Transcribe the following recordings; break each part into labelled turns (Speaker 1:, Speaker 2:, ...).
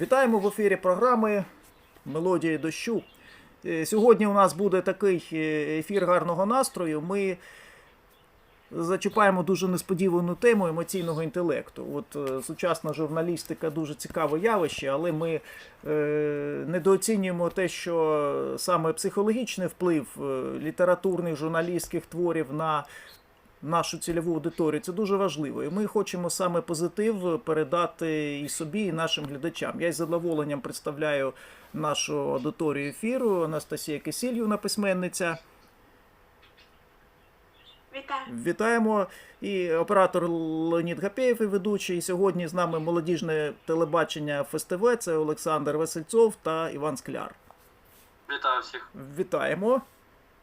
Speaker 1: Вітаємо в ефірі програми Мелодії дощу. Е, Сьогодні у нас буде такий е, ефір гарного настрою. Ми зачіпаємо дуже несподівану тему емоційного інтелекту. От е, сучасна журналістика дуже цікаве явище, але ми е, недооцінюємо те, що саме психологічний вплив літературних журналістських творів на нашу цільову аудиторію це дуже важливо. І ми хочемо саме позитив передати і собі, і нашим глядачам. Я із задоволенням представляю нашу аудиторію ефіру Анастасія Кисільівна, письменниця.
Speaker 2: Вітаю.
Speaker 1: Вітаємо і оператор Леонід Гапєєв, і ведучий. І Сьогодні з нами молодіжне телебачення ФСТВ. Це Олександр Васильцов та Іван Скляр.
Speaker 3: Вітаю всіх.
Speaker 1: Вітаємо.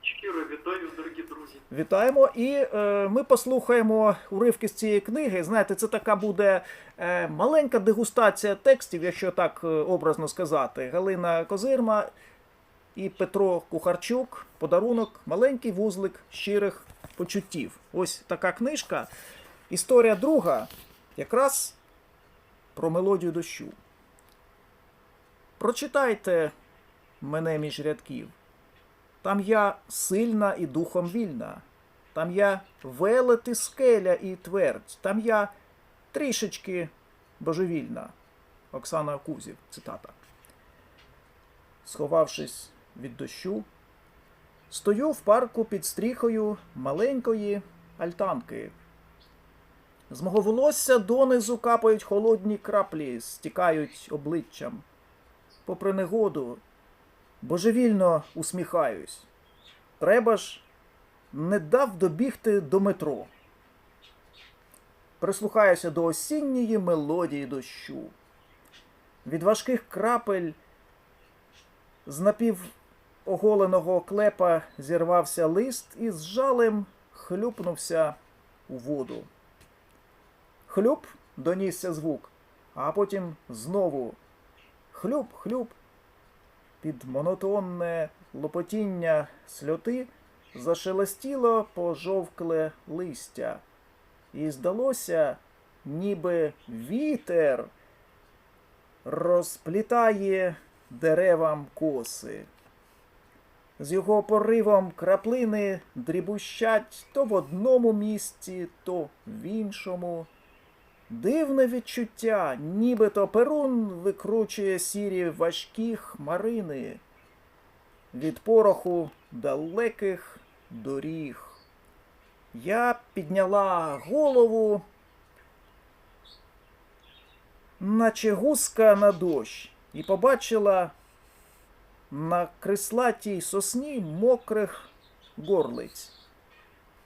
Speaker 4: Щиро вітаю, дорогі друзі.
Speaker 1: Вітаємо, і е, ми послухаємо уривки з цієї книги. Знаєте, це така буде е, маленька дегустація текстів, якщо так е, образно сказати. Галина Козирма і Петро Кухарчук. Подарунок, маленький вузлик щирих почуттів. Ось така книжка. Історія друга, якраз про мелодію дощу. Прочитайте мене між рядків. Там я сильна і духом вільна. Там я велет і скеля і твердь. Там я трішечки божевільна. Оксана Кузів, цитата. Сховавшись від дощу, стою в парку під стріхою маленької альтанки. З мого волосся донизу капають холодні краплі, стікають обличчям. Попри негоду, божевільно усміхаюсь. Треба ж не дав добігти до метро. Прислухаюся до осінньої мелодії дощу. Від важких крапель з напівоголеного клепа зірвався лист і з жалем хлюпнувся у воду. Хлюп донісся звук, а потім знову хлюп-хлюп під монотонне лопотіння сльоти зашелестіло пожовкле листя, і здалося, ніби вітер розплітає деревам коси. З його поривом краплини дрібущать то в одному місці, то в іншому. Дивне відчуття, нібито перун викручує сірі важкі хмарини від пороху далеких доріг. Я підняла голову, наче гуска на дощ, і побачила на крислатій сосні мокрих горлиць.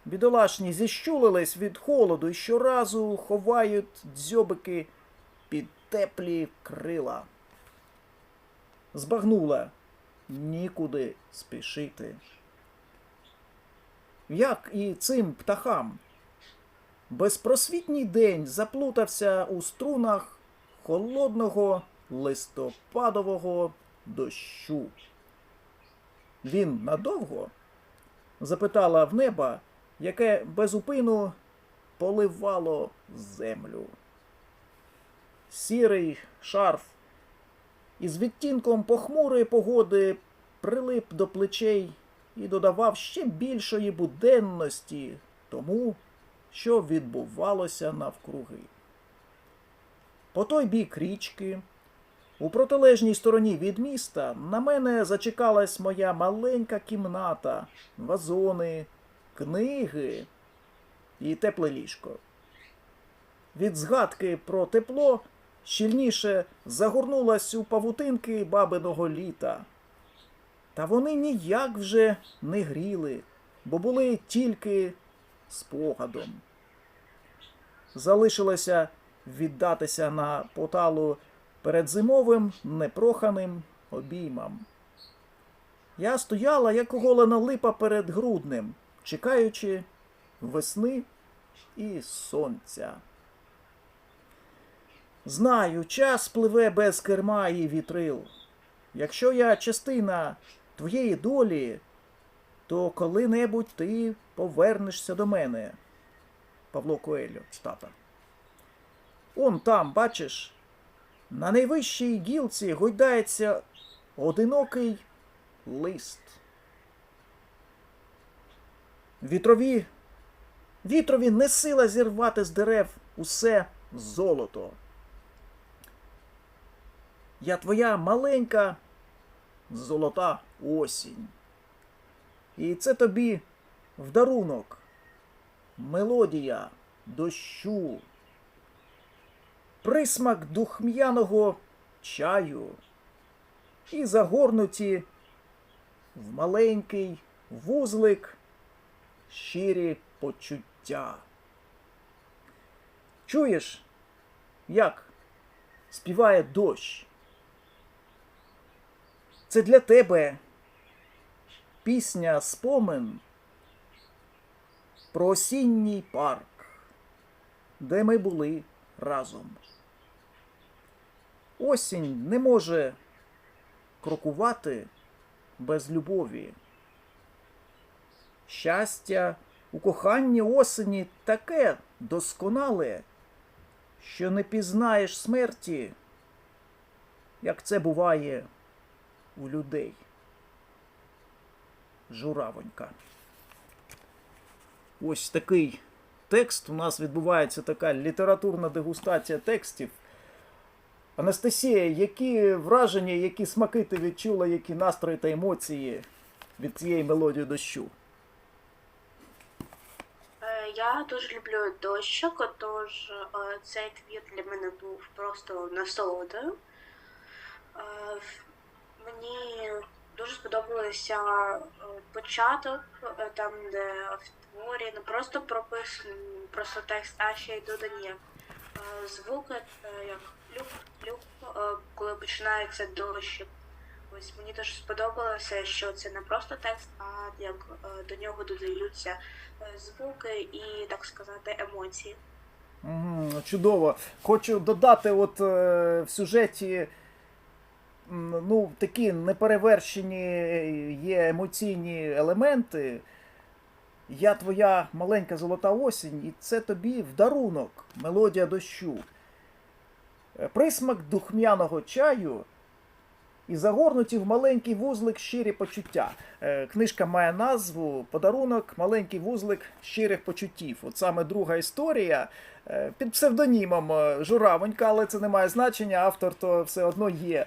Speaker 1: Бідолашні зіщулились від холоду і щоразу ховають дзьобики під теплі крила. Збагнула нікуди спішити. Як і цим птахам. Безпросвітній день заплутався у струнах холодного листопадового дощу. Він надовго? запитала в неба, яке безупину поливало землю. Сірий шарф із відтінком похмурої погоди прилип до плечей і додавав ще більшої буденності тому, що відбувалося навкруги. По той бік річки, у протилежній стороні від міста, на мене зачекалась моя маленька кімната, вазони, книги і тепле ліжко. Від згадки про тепло щільніше загорнулась у павутинки бабиного літа. Та вони ніяк вже не гріли, бо були тільки спогадом. Залишилося віддатися на поталу перед зимовим непроханим обіймам. Я стояла, як оголена липа перед груднем, чекаючи весни і сонця. Знаю, час пливе без керма і вітрил. Якщо я частина твоєї долі, то коли-небудь ти повернешся до мене. Павло Коельо, цитата. Он там, бачиш, На найвищій гілці гойдається одинокий лист. Вітрові, вітрові не сила зірвати з дерев усе золото. Я твоя маленька золота осінь. І це тобі в дарунок мелодія дощу, присмак духм'яного чаю і загорнуті в маленький вузлик щирі почуття. Чуєш, як співає дощ? Це для тебе пісня спомин про осінній парк, де ми були разом. Осінь не може крокувати без любові. Щастя у коханні осені таке досконале, що не пізнаєш смерті, як це буває у людей. Журавонька. Ось такий текст. У нас відбувається така літературна дегустація текстів. Анастасія, які враження, які смаки ти відчула, які настрої та емоції від цієї мелодії дощу?
Speaker 2: Я дуже люблю дощок, отож е, цей твір для мене був просто насолодою. Е, Мені дуже сподобався е, початок, там, де в творі не просто прописаний просто текст, а ще й додані звуки, як плюк-плюк, е, коли починається дощик. Ось мені дуже сподобалося, що це не просто текст, а як е, до нього додаються е, звуки і, так сказати, емоції.
Speaker 1: Угу, чудово. Хочу додати, от е, в сюжеті ну, такі неперевершені є емоційні елементи. Я твоя маленька золота осінь, і це тобі в дарунок, мелодія дощу. Присмак духмяного чаю і загорнуті в маленький вузлик щирі почуття. Е, Книжка має назву Подарунок, маленький вузлик щирих почуттів. От саме друга історія е, під псевдонімом е, Журавонька, але це не має значення. Автор то все одно є.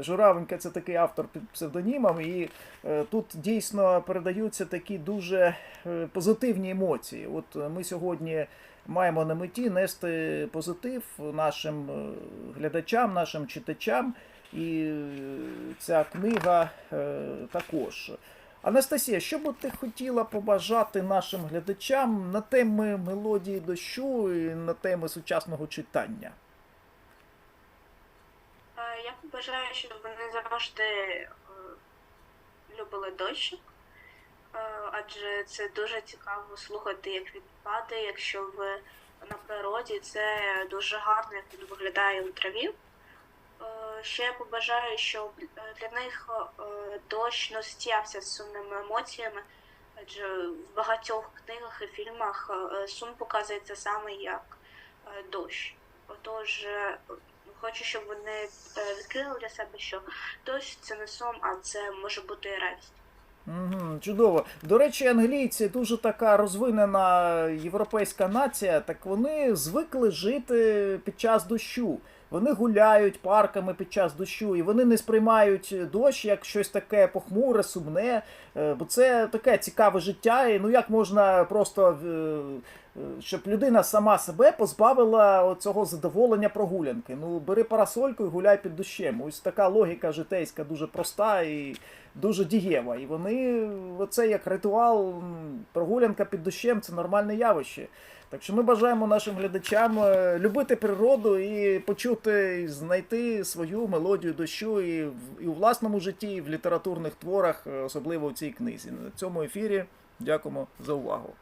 Speaker 1: Журавонька це такий автор під псевдонімом, і тут дійсно передаються такі дуже позитивні емоції. От ми сьогодні маємо на меті нести позитив нашим глядачам, нашим читачам. І ця книга е, також. Анастасія, що би ти хотіла побажати нашим глядачам на теми мелодії дощу і на теми сучасного читання?
Speaker 2: Е, Я побажаю, щоб вони завжди е, любили дощик, адже це дуже цікаво слухати, як він падає, якщо ви на природі, це дуже гарно, як він виглядає у траві. Ще побажаю, щоб е, для них е, дощ не стявся з сумними емоціями, адже в багатьох книгах і фільмах е, сум показується саме як дощ. Отож, хочу, щоб вони відкрили для себе, що дощ це не сум, а це може бути радість.
Speaker 1: Угу, чудово. До речі, англійці дуже така розвинена європейська нація, так вони звикли жити під час дощу. Вони гуляють парками під час дощу, і вони не сприймають дощ як щось таке похмуре, сумне, е, бо це таке цікаве життя. І ну як можна просто е, е, щоб людина сама себе позбавила цього задоволення прогулянки. Ну бери парасольку і гуляй під дощем. Ось така логіка житейська дуже проста і дуже дієва. І вони оце як ритуал, прогулянка під дощем це нормальне явище. Так що ми бажаємо нашим глядачам е, любити природу і почути, і знайти свою мелодію дощу і і у власному житті, і в літературних творах, е, особливо у цій книзі. На цьому ефірі дякуємо за увагу.